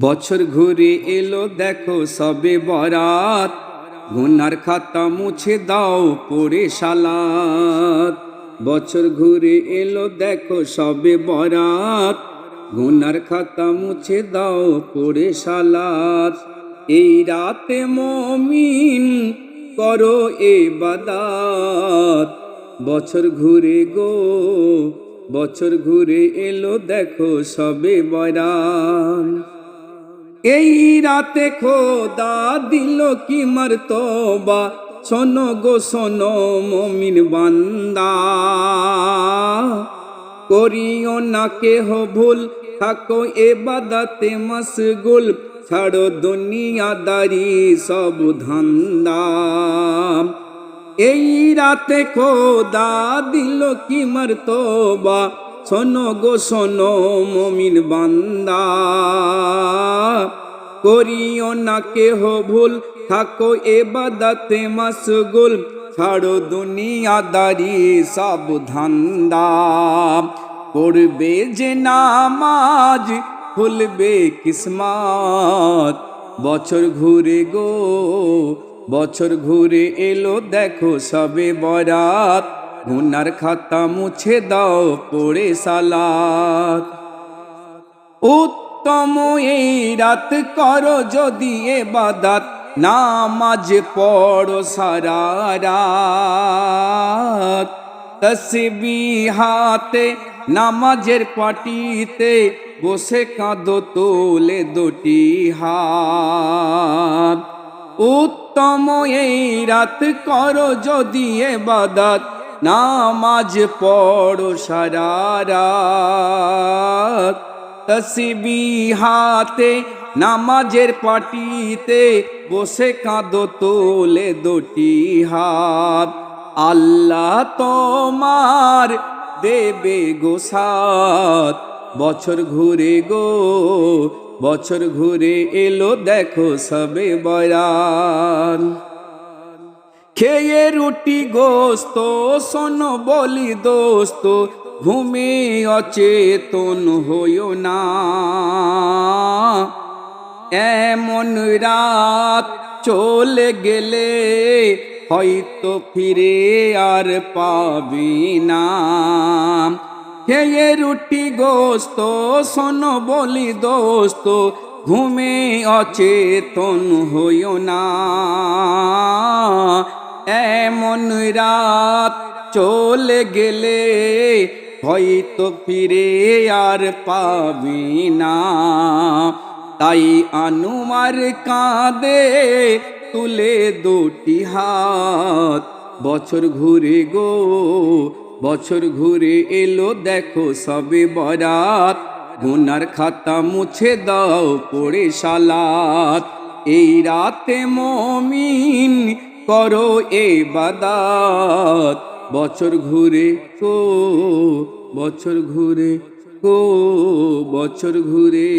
বছর ঘুরে এলো, দেখো সবে বরাত। গুনার খাতা মুছে দাও পড়ে সালাত। বছর ঘুরে এলো, দেখো সবে বরাত। গুনার খাতা মুছে দাও পড়ে সালাত। এই রাতে মমিন করো এ বাদাত বছর ঘুরে গো, বছর ঘুরে এলো, দেখো সবে বরান এই রাতে খোদা দিল কি মার তোবা শোনো গো, শোনো মমিন বান্দা। করিও না কেহ ভুল, থাকো এ বাদাতে মশগুল ছাড়ো দুনিয়াদারি সব ধান্দা। এই রাতে খোদা দিল কি মার তোবা শোনো গো, শোনো মমিন বান্দা, করিও না কেহ ভুল, থাকো এ বাদাতে মশগুল ছাড়ো দুনিয়াদারি সব ধান্দা পড়বে যে নামাজ, খুলবে কিসমত। বছর ঘুরে গো, বছর ঘুরে এলো, দেখো সবে বরাত। গুনার খাতা মুছে দাও পড়ে সালাত। উত্তম এই রাত করো যদি এ বাদাত, নামাজ পড়ো সারা রাত। তসবি হাতে নামাজের পাটিতে বসে কাঁদো তোলে দুটি হাত। উত্তম এই রাত করো যদি এ বাদাত নামাজ পড়ো সারা রাত। তসবি হাতে, নামাজের পাটিতে বসে কাঁদো, তোলে দুটি হাত। আল্লাহ তোমার দেবে গোসাত বছর ঘুরে গো, বছর ঘুরে এলো, দেখো সবে বয়ান। খেয়ে রুটি গোস্ত, শোন বলি দোস্ত, ঘুমে অচেতন হইও না। এমন রাত চলে গেলে হয়তো ফিরে আর পাবি না। খেয়ে রুটি গোস্ত, শোন বলি দোস্ত, ঘুমে অচেতন হইও না। এমন রাত চলে গেলে হয়তো ফিরে আর পাবি না। তাই আনুমার কাঁদে তুলে দুটি হাত। বছর ঘুরে গো, বছর ঘুরে এলো, দেখো সবে বরাত। গুনার খাতা মুছে দাও পড়ে সালাত। এই রাতে মমিন করো এ বাদাত। বছর ঘুরে কো বছর ঘুরে কো বছর ঘুরে।